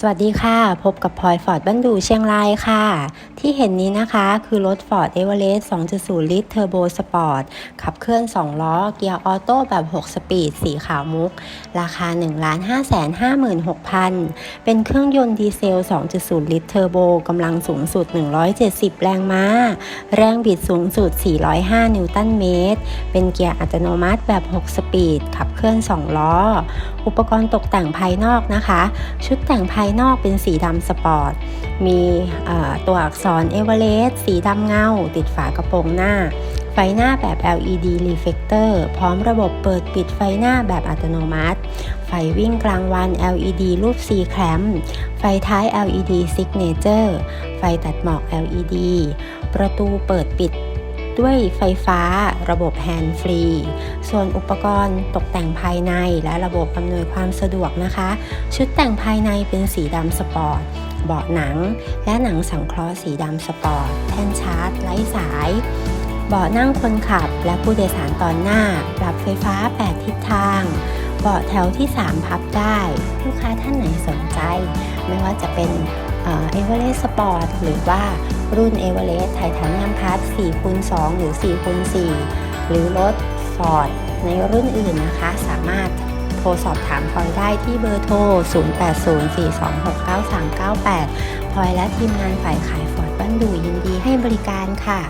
สวัสดีค่ะ พบกับพลอยฟอร์ดบ้านดูเชียงรายค่ะ ที่เห็นนี้นะคะคือรถ Ford Everest 2.0 ลิตรเทอร์โบสปอร์ตขับเคลื่อน 2 ล้อ เกียร์ออโต้แบบ 6 สปีด สีขาวมุก ราคา 1 5 5 6 0 0 0 เป็นเครื่องยนต์ดีเซล 2.0 ลิตรเทอร์โบกำลังสูงสุด 170 แรงม้า แรงบิดสูงสุด 405 นิวตันเมตร เป็นเกียร์อัตโนมัติแบบ 6 สปีด ขับเคลื่อน 2 ล้อ อุปกรณ์ตกแต่งภายนอกนะคะ ชุดแต่งภายายนอกเป็นสีดำสปอร์ต มีตัวอักษรเอเวอเรสต์สีดำเงา ติดฝากระโปรงหน้า ไฟหน้าแบบ LED reflector พร้อมระบบเปิดปิดไฟหน้าแบบอัตโนมัติ ไฟวิ่งกลางวัน LED รูป C แคมไฟท้าย LED signature ไฟตัดหมอก LED ประตูเปิดปิด ด้วยไฟฟ้า ระบบแฮนด์ฟรี ส่วนอุปกรณ์ตกแต่งภายในและระบบอำนวยความสะดวกนะคะ ชุดแต่งภายในเป็นสีดำสปอร์ต เบาะหนัง และหนังสังเคราะห์สีดำสปอร์ต แท่นชาร์จ ไร้สาย เบาะนั่งคนขับ และผู้โดยสารตอนหน้า ปรับไฟฟ้า 8 ทิศทาง เบาะแถวที่ 3 พับได้ ลูกค้าท่านไหนสนใจ ไม่ว่าจะเป็นเอเวอเรสต์สปอร์ตหรือว่า รุ่นเอเวอเรสต์ไททานียมพัท4คูณ2หรือ4คูณ4หรือรถฟอร์ดในรุ่นอื่นนะคะ สามารถโทรสอบถามพลอยได้ที่เบอร์โทร 0804269398พลอยและทีมงานฝ่ายขายฟอร์ดบ้านดูยินดีให้บริการค่ะ